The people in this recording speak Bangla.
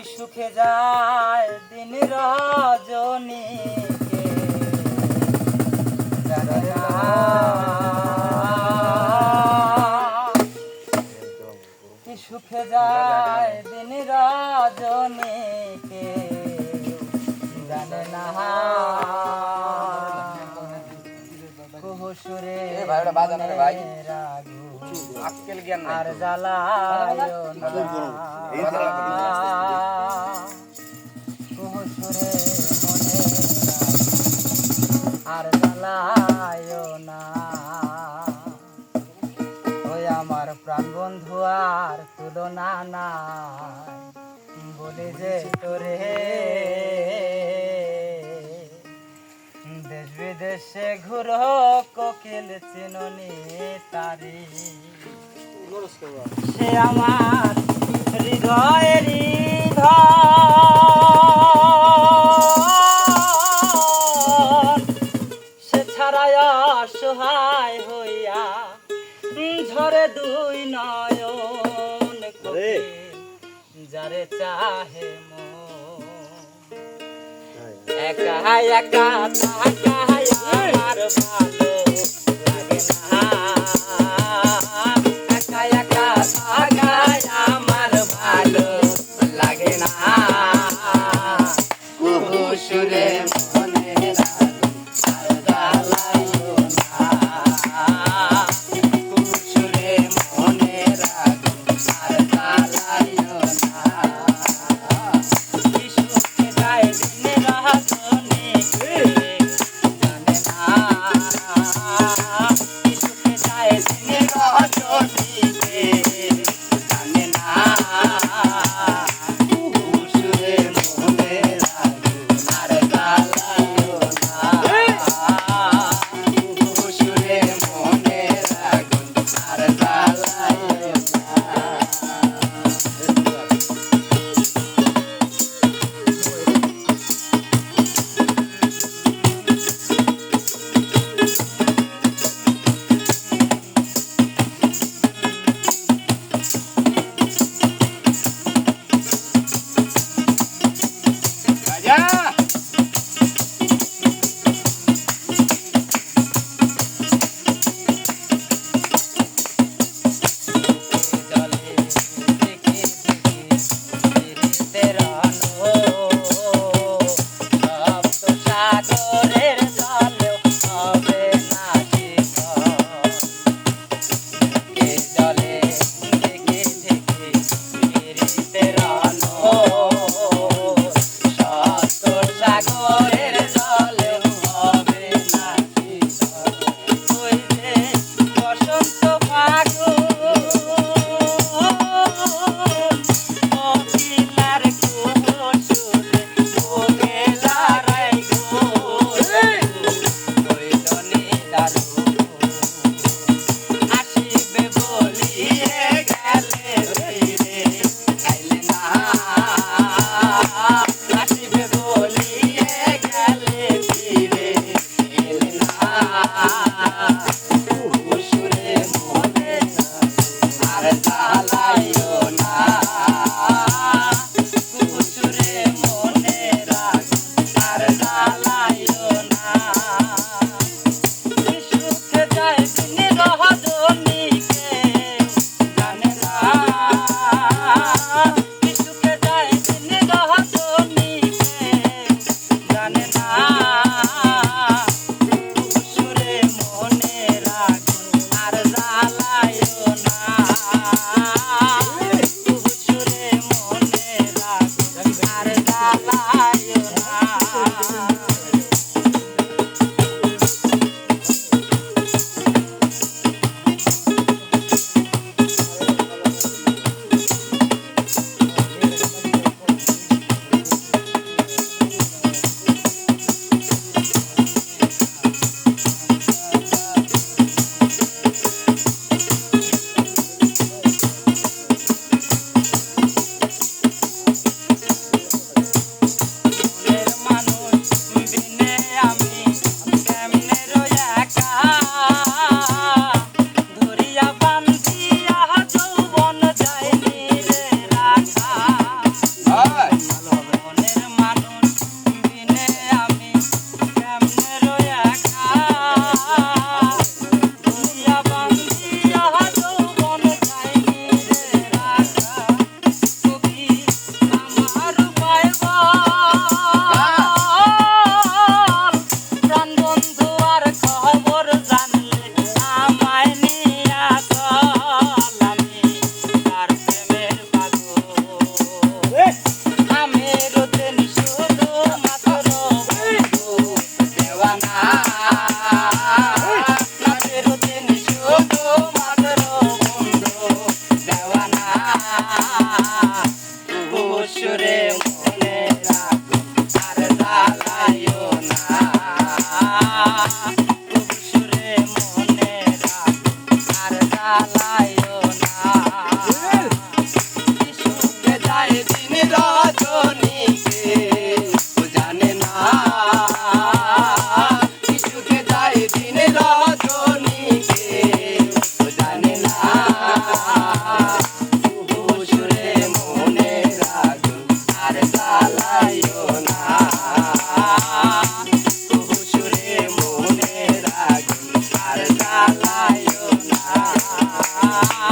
কি সুখে যায় দিন রজনীকে। জানে কি সুখে যায় দিন রজনীকে। জানে না কুহুসুরে এ ভাই, ওটা বাজানো রে ভাই। রাগু আক্কেল জ্ঞান নাই আর। জ্বালায় করি। কুহুসুরে মনে আর জ্বালায় না ওই আমার প্রাণ বন্ধু আর তুলনা নাই বলি যে তোরে বিদেশে ঘুরো কোকিল চিননি তারি। সে আমার হৃদয়ের সে ছাড়াই অসহায় হইয়া ঝরে দুই নয়ন কোকিল যারে চাহে মন। একা একা থাকায় আমার ভালো লাগে না। Ah. Bye.